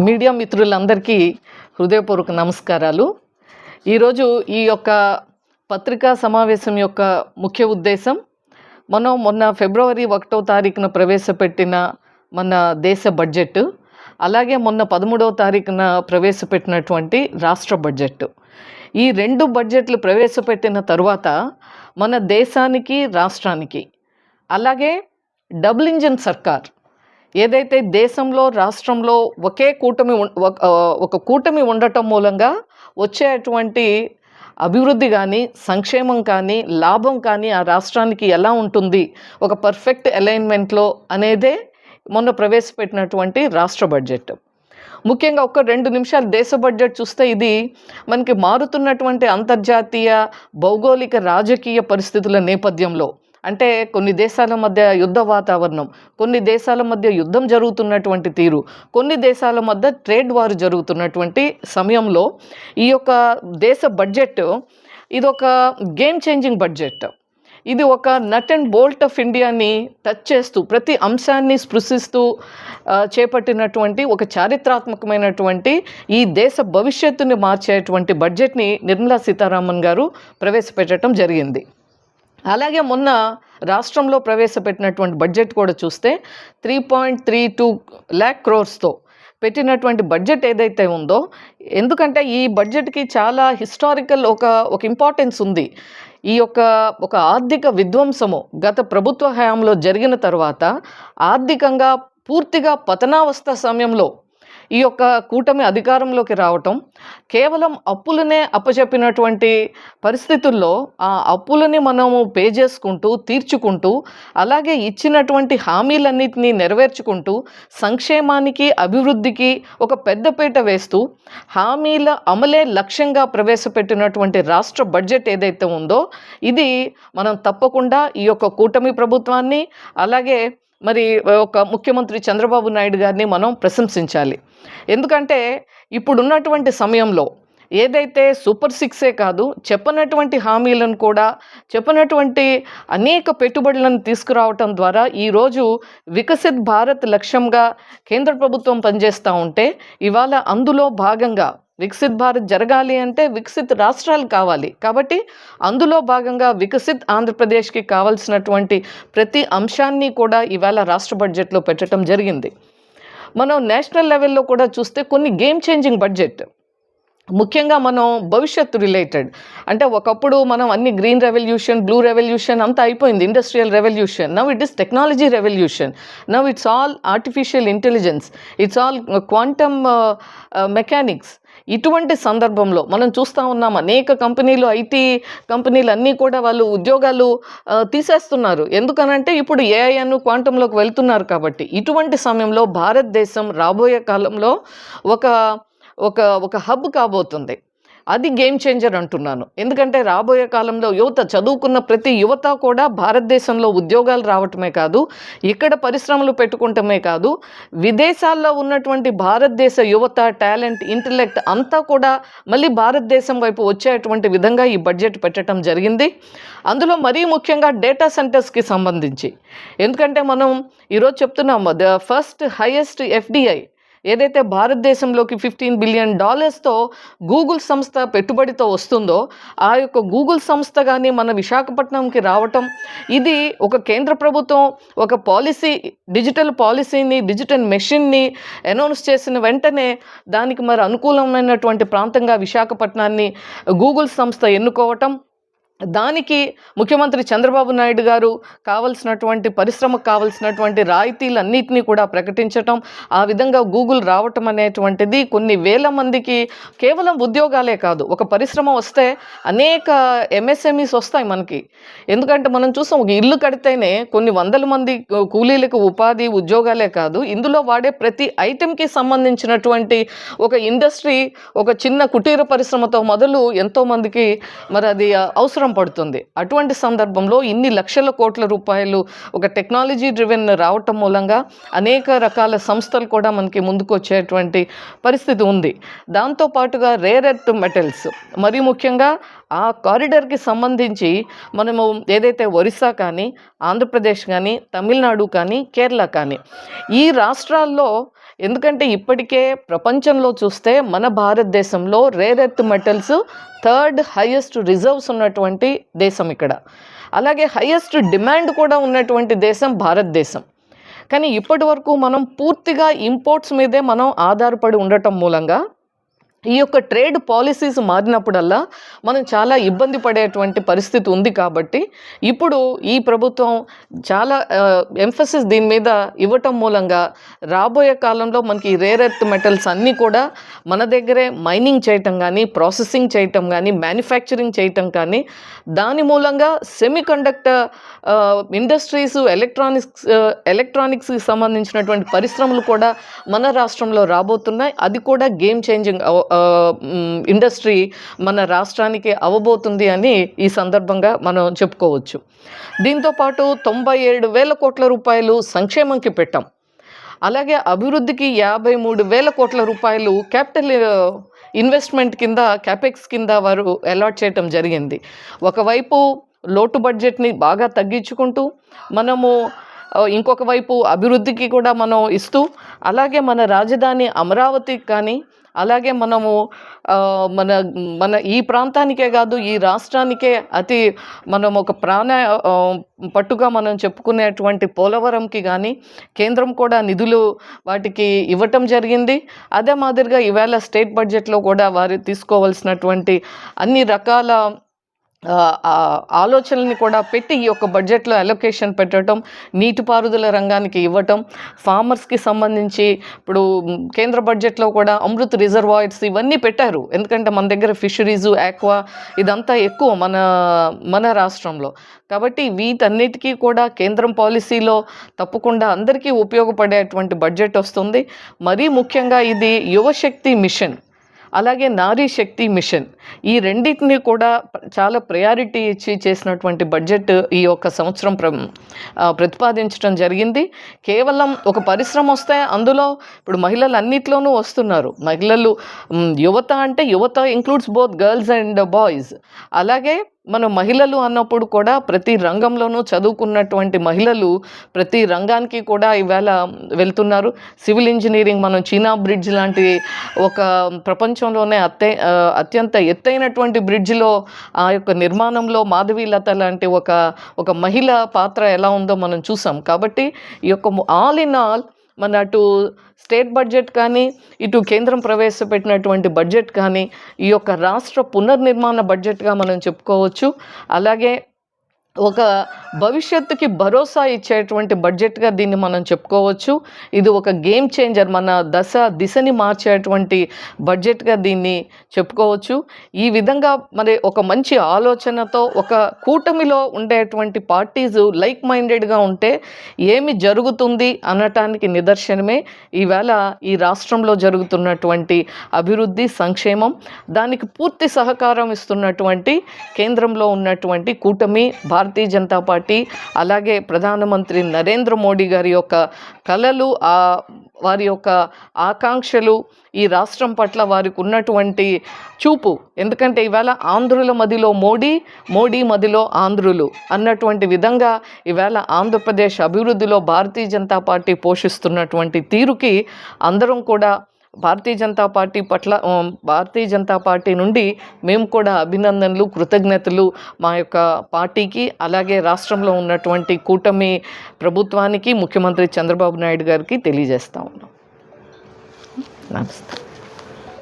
Media మిత్రులందరికీ హృదయపూర్వక నమస్కారాలు. ఈరోజు ఈ యొక్క పత్రికా సమావేశం యొక్క ముఖ్య ఉద్దేశం మనం మొన్న ఫిబ్రవరి ఒకటో తారీఖున ప్రవేశపెట్టిన మన దేశ బడ్జెట్ అలాగే మొన్న పదమూడవ తారీఖున ప్రవేశపెట్టినటువంటి రాష్ట్ర బడ్జెట్. ఈ రెండు బడ్జెట్లు ప్రవేశపెట్టిన తరువాత మన దేశానికి రాష్ట్రానికి అలాగే డబుల్ ఇంజిన్ సర్కార్ ఏదైతే దేశంలో రాష్ట్రంలో ఒకే కూటమి ఒక ఒక కూటమి ఉండటం మూలంగా వచ్చేటువంటి అభివృద్ధి కానీ సంక్షేమం కానీ లాభం కానీ ఆ రాష్ట్రానికి ఎలా ఉంటుంది ఒక పర్ఫెక్ట్ అలైన్మెంట్లో అనేదే మొన్న ప్రవేశపెట్టినటువంటి రాష్ట్ర బడ్జెట్. ముఖ్యంగా ఒక రెండు నిమిషాలు దేశ బడ్జెట్ చూస్తే ఇది మనకి మారుతున్నటువంటి అంతర్జాతీయ భౌగోళిక రాజకీయ పరిస్థితుల నేపథ్యంలో అంటే కొన్ని దేశాల మధ్య యుద్ధ వాతావరణం కొన్ని దేశాల మధ్య యుద్ధం జరుగుతున్నటువంటి తీరు కొన్ని దేశాల మధ్య ట్రేడ్ వార్ జరుగుతున్నటువంటి సమయంలో ఈ యొక్క దేశ బడ్జెట్ ఇది ఒక గేమ్ చేంజింగ్ బడ్జెట్. ఇది ఒక నట్ అండ్ బోల్ట్ ఆఫ్ ఇండియాని టచ్ చేస్తూ ప్రతి అంశాన్ని స్పృశిస్తూ చేపట్టినటువంటి ఒక చారిత్రాత్మకమైనటువంటి ఈ దేశ భవిష్యత్తుని మార్చేటువంటి బడ్జెట్ని నిర్మలా సీతారామన్ గారు ప్రవేశపెట్టడం జరిగింది. అలాగే మొన్న రాష్ట్రంలో ప్రవేశపెట్టినటువంటి బడ్జెట్ కూడా చూస్తే three point three two lakh క్రోర్స్తో పెట్టినటువంటి బడ్జెట్ ఏదైతే ఉందో ఎందుకంటే ఈ బడ్జెట్కి చాలా హిస్టారికల్ ఒక ఒక ఇంపార్టెన్స్ ఉంది. ఈ యొక్క ఒక ఆర్థిక విధ్వంసము గత ప్రభుత్వ హయాంలో జరిగిన తర్వాత ఆర్థికంగా పూర్తిగా పతనావస్థ సమయంలో ఈ యొక్క కూటమి అధికారంలోకి రావటం కేవలం అప్పులనే అప్పచెప్పినటువంటి పరిస్థితుల్లో ఆ అప్పులని మనము పే చేసుకుంటూ తీర్చుకుంటూ అలాగే ఇచ్చినటువంటి హామీలన్నింటినీ నెరవేర్చుకుంటూ సంక్షేమానికి అభివృద్ధికి ఒక పెద్దపీట వేస్తూ హామీల అమలే లక్ష్యంగా ప్రవేశపెట్టినటువంటి రాష్ట్ర బడ్జెట్ ఏదైతే ఉందో ఇది మనం తప్పకుండా ఈ యొక్క కూటమి ప్రభుత్వాన్ని అలాగే మరి ఒక ముఖ్యమంత్రి చంద్రబాబు నాయుడు గారిని మనం ప్రశంసించాలి. ఎందుకంటే ఇప్పుడున్నటువంటి సమయంలో ఏదైతే సూపర్ సిక్సే కాదు చెప్పనటువంటి హామీలను కూడా చెప్పనటువంటి అనేక పెట్టుబడులను తీసుకురావటం ద్వారా ఈరోజు వికసిత్ భారత్ లక్ష్యంగా కేంద్ర ప్రభుత్వం పనిచేస్తూ ఉంటే ఇవాళ అందులో భాగంగా వికసిత్ భారత్ జరగాలి అంటే వికసిత్ రాష్ట్రాలు కావాలి. కాబట్టి అందులో భాగంగా వికసిత్ ఆంధ్రప్రదేశ్కి కావాల్సినటువంటి ప్రతి అంశాన్ని కూడా ఇవాళ రాష్ట్ర బడ్జెట్లో పెట్టడం జరిగింది. మనం నేషనల్ లెవెల్లో కూడా చూస్తే కొన్ని గేమ్ చేంజింగ్ బడ్జెట్. ముఖ్యంగా మనం భవిష్యత్తు రిలేటెడ్. అంటే ఒకప్పుడు మనం అన్ని గ్రీన్ రెవల్యూషన్ బ్లూ రెవల్యూషన్ అంతా అయిపోయింది. Industrial revolution. Now it is technology revolution. Now it's all artificial intelligence. It's all quantum mechanics. ఇటువంటి సందర్భంలో మనం చూస్తూ ఉన్నాం అనేక కంపెనీలు ఐటీ కంపెనీలు అన్నీ కూడా వాళ్ళు ఉద్యోగాలు తీసేస్తున్నారు. ఎందుకనంటే ఇప్పుడు ఏఐ అను క్వాంటంలోకి వెళ్తున్నారు కాబట్టి. ఇటువంటి సమయంలో భారతదేశం రాబోయే కాలంలో ఒక ఒక ఒక హబ్ కాబోతుంది. అది గేమ్ చేంజర్ అంటున్నాను. ఎందుకంటే రాబోయే కాలంలో యువత చదువుకున్న ప్రతి యువత కూడా భారతదేశంలో ఉద్యోగాలు రావటమే కాదు ఇక్కడ పరిశ్రమలు పెట్టుకుంటమే కాదు విదేశాల్లో ఉన్నటువంటి భారతదేశ యువత టాలెంట్ ఇంటలెక్ట్ అంతా కూడా మళ్ళీ భారతదేశం వైపు వచ్చేటువంటి విధంగా ఈ బడ్జెట్ పెట్టడం జరిగింది. అందులో మరీ ముఖ్యంగా డేటా సెంటర్స్కి సంబంధించి. ఎందుకంటే మనం ఈరోజు చెప్తున్నాం ద ఫస్ట్ హైయెస్ట్ ఎఫ్డిఐ ఏదైతే భారతదేశంలోకి ఫిఫ్టీన్ బిలియన్ డాలర్స్తో గూగుల్ సంస్థ పెట్టుబడితో వస్తుందో ఆ యొక్క గూగుల్ సంస్థ కానీ మన విశాఖపట్నంకి రావటం ఇది ఒక కేంద్ర ప్రభుత్వం ఒక పాలసీ డిజిటల్ పాలసీని డిజిటల్ మెషిన్ని అనౌన్స్ చేసిన వెంటనే దానికి మరి అనుకూలమైనటువంటి ప్రాంతంగా విశాఖపట్నాన్ని గూగుల్ సంస్థ ఎన్నుకోవటం దానికి ముఖ్యమంత్రి చంద్రబాబు నాయుడు గారు కావలసినటువంటి పరిశ్రమకు కావలసినటువంటి రాయితీలన్నింటినీ కూడా ప్రకటించటం ఆ విధంగా గూగుల్ రావటం అనేటువంటిది కొన్ని వేల మందికి కేవలం ఉద్యోగాలే కాదు. ఒక పరిశ్రమ వస్తే అనేక ఎంఎస్ఎంఈస్ వస్తాయి మనకి. ఎందుకంటే మనం చూస్తాం ఒక ఇల్లు కడితేనే కొన్ని వందల మంది కూలీలకు ఉపాధి ఉద్యోగాలే కాదు. ఇందులో వాడే ప్రతి ఐటెంకి సంబంధించినటువంటి ఒక ఇండస్ట్రీ ఒక చిన్న కుటీర పరిశ్రమతో మొదలు ఎంతోమందికి మరి అది అవసరం పడుతుంది. అటువంటి సందర్భంలో ఇన్ని లక్షల కోట్ల రూపాయలు ఒక టెక్నాలజీ డ్రివెన్ రావటం మూలంగా అనేక రకాల సంస్థలు కూడా మనకి ముందుకు వచ్చేటువంటి పరిస్థితి ఉంది. దాంతో పాటుగా రేర్ ఎర్త్ మెటల్స్ మరి ముఖ్యంగా ఆ కారిడార్కి సంబంధించి మనము ఏదైతే ఒరిస్సా కానీ ఆంధ్రప్రదేశ్ కానీ తమిళనాడు కానీ కేరళ కానీ ఈ రాష్ట్రాల్లో ఎందుకంటే ఇప్పటికే ప్రపంచంలో చూస్తే మన భారతదేశంలో rare earth metals third highest reserves ఉన్నటువంటి దేశం ఇక్కడ. అలాగే హైయెస్ట్ డిమాండ్ కూడా ఉన్నటువంటి దేశం భారతదేశం. కానీ ఇప్పటి వరకు మనం పూర్తిగా ఇంపోర్ట్స్ మీదే మనం ఆధారపడి ఉండటం మూలంగా ఈ యొక్క ట్రేడ్ పాలసీస్ మారినప్పుడల్లా మనం చాలా ఇబ్బంది పడేటువంటి పరిస్థితి ఉంది కాబట్టి ఇప్పుడు ఈ ప్రభుత్వం చాలా ఎంఫసిస్ దీని మీద ఇవ్వటం మూలంగా రాబోయే కాలంలో మనకి రేర్ ఎర్త్ మెటల్స్ అన్నీ కూడా మన దగ్గరే మైనింగ్ చేయటం కానీ ప్రాసెసింగ్ చేయటం కానీ మ్యానుఫ్యాక్చరింగ్ చేయటం కానీ దాని మూలంగా సెమీ కండక్టర్ ఇండస్ట్రీస్ ఎలక్ట్రానిక్స్ ఎలక్ట్రానిక్స్కి సంబంధించినటువంటి పరిశ్రమలు కూడా మన రాష్ట్రంలో రాబోతున్నాయి. అది కూడా గేమ్ చేంజింగ్ ఇండస్ట్రీ మన రాష్ట్రానికి అవ్వబోతుంది అని ఈ సందర్భంగా మనం చెప్పుకోవచ్చు. దీంతోపాటు తొంభై ఏడు వేల కోట్ల రూపాయలు సంక్షేమంకి పెట్టాం. అలాగే అభివృద్ధికి యాభై మూడు వేల కోట్ల రూపాయలు క్యాపిటల్ ఇన్వెస్ట్మెంట్ కింద క్యాపెక్స్ కింద వారు అలాట్ చేయటం జరిగింది. ఒకవైపు లోటు బడ్జెట్ని బాగా తగ్గించుకుంటూ మనము ఇంకొక వైపు అభివృద్ధికి కూడా మనం ఇస్తూ అలాగే మన రాజధాని అమరావతికి కానీ అలాగే మనము మన మన ఈ ప్రాంతానికే కాదు ఈ రాష్ట్రానికే అతి మనం ఒక ప్రాణ పట్టుగా మనం చెప్పుకునేటువంటి పోలవరంకి కానీ కేంద్రం కూడా నిధులు వాటికి ఇవ్వటం జరిగింది. అదే మాదిరిగా ఈవేళ స్టేట్ బడ్జెట్లో కూడా వారు తీసుకోవాల్సినటువంటి అన్ని రకాల ఆలోచనల్ని కూడా పెట్టి ఈ యొక్క బడ్జెట్లో అలొకేషన్ పెట్టడం నీటిపారుదల రంగానికి ఇవ్వటం ఫార్మర్స్కి సంబంధించి ఇప్పుడు కేంద్ర బడ్జెట్లో కూడా అమృత్ రిజర్వాయర్స్ ఇవన్నీ పెట్టారు. ఎందుకంటే మన దగ్గర ఫిషరీస్ ఆక్వా ఇదంతా ఎక్కువ మన మన రాష్ట్రంలో. కాబట్టి వీటన్నిటికీ కూడా కేంద్రం పాలసీలో తప్పకుండా అందరికీ ఉపయోగపడేటువంటి బడ్జెట్ వస్తుంది. మరీ ముఖ్యంగా ఇది యువశక్తి మిషన్. అలాగే నారీ శక్తి మిషన్. ఈ రెండింటిని కూడా చాలా ప్రయారిటీ ఇచ్చి చేసినటువంటి బడ్జెట్ ఈ యొక్క సంవత్సరం ప్ర ప్రతిపాదించడం జరిగింది. కేవలం ఒక పరిశ్రమ వస్తే అందులో ఇప్పుడు మహిళలు అన్నిట్లోనూ వస్తున్నారు. మహిళలు యువత అంటే యువత includes both girls and boys అలాగే మన మహిళలు అన్నప్పుడు కూడా ప్రతి రంగంలోనూ చదువుకున్నటువంటి మహిళలు ప్రతి రంగానికి కూడా ఈవేళ వెళ్తున్నారు. సివిల్ ఇంజనీరింగ్ మనం చీనా బ్రిడ్జ్ లాంటి ఒక ప్రపంచంలోనే అత్తే అత్యంత ఎత్తైనటువంటి బ్రిడ్జ్లో ఆ యొక్క నిర్మాణంలో మాధవీలత లాంటి ఒక ఒక మహిళ పాత్ర ఎలా ఉందో మనం చూసాం. కాబట్టి ఈ యొక్క ఆల్ ఇన్ ఆల్ మన అటు స్టేట్ బడ్జెట్ కానీ ఇటు కేంద్రం ప్రవేశపెట్టినటువంటి బడ్జెట్ కానీ ఈ యొక్క రాష్ట్ర పునర్నిర్మాణ బడ్జెట్గా మనం చెప్పుకోవచ్చు. అలాగే ఒక భవిష్యత్తుకి భరోసా ఇచ్చేటువంటి బడ్జెట్గా దీన్ని మనం చెప్పుకోవచ్చు. ఇది ఒక గేమ్ చేంజర్ మన దశ దిశని మార్చేటువంటి బడ్జెట్గా దీన్ని చెప్పుకోవచ్చు. ఈ విధంగా మరి ఒక మంచి ఆలోచనతో ఒక కూటమిలో ఉండేటువంటి పార్టీస్ లైక్ మైండెడ్గా ఉంటే ఏమి జరుగుతుంది అనటానికి నిదర్శనమే. ఈవేళ ఈ రాష్ట్రంలో జరుగుతున్నటువంటి అభివృద్ధి సంక్షేమం దానికి పూర్తి సహకారం ఇస్తున్నటువంటి కేంద్రంలో ఉన్నటువంటి కూటమి భారతీయ జనతా పార్టీ అలాగే ప్రధానమంత్రి నరేంద్ర మోడీ గారి యొక్క కళలు ఆ వారి యొక్క ఆకాంక్షలు ఈ రాష్ట్రం పట్ల వారికి ఉన్నటువంటి చూపు. ఎందుకంటే ఇవాళ ఆంధ్రుల మదిలో మోడీ మోడీ మదిలో ఆంధ్రులు అన్నటువంటి విధంగా ఇవాళ ఆంధ్రప్రదేశ్ అభివృద్ధిలో భారతీయ జనతా పార్టీ పోషిస్తున్నటువంటి తీరుకి అందరం కూడా భారతీయ జనతా పార్టీ పట్ల భారతీయ జనతా పార్టీ నుండి మేము కూడా అభినందనలు కృతజ్ఞతలు మా యొక్క పార్టీకి అలాగే రాష్ట్రంలో ఉన్నటువంటి కూటమి ప్రభుత్వానికి ముఖ్యమంత్రి చంద్రబాబు నాయుడు గారికి తెలియజేస్తా ఉన్నాం. నమస్తే.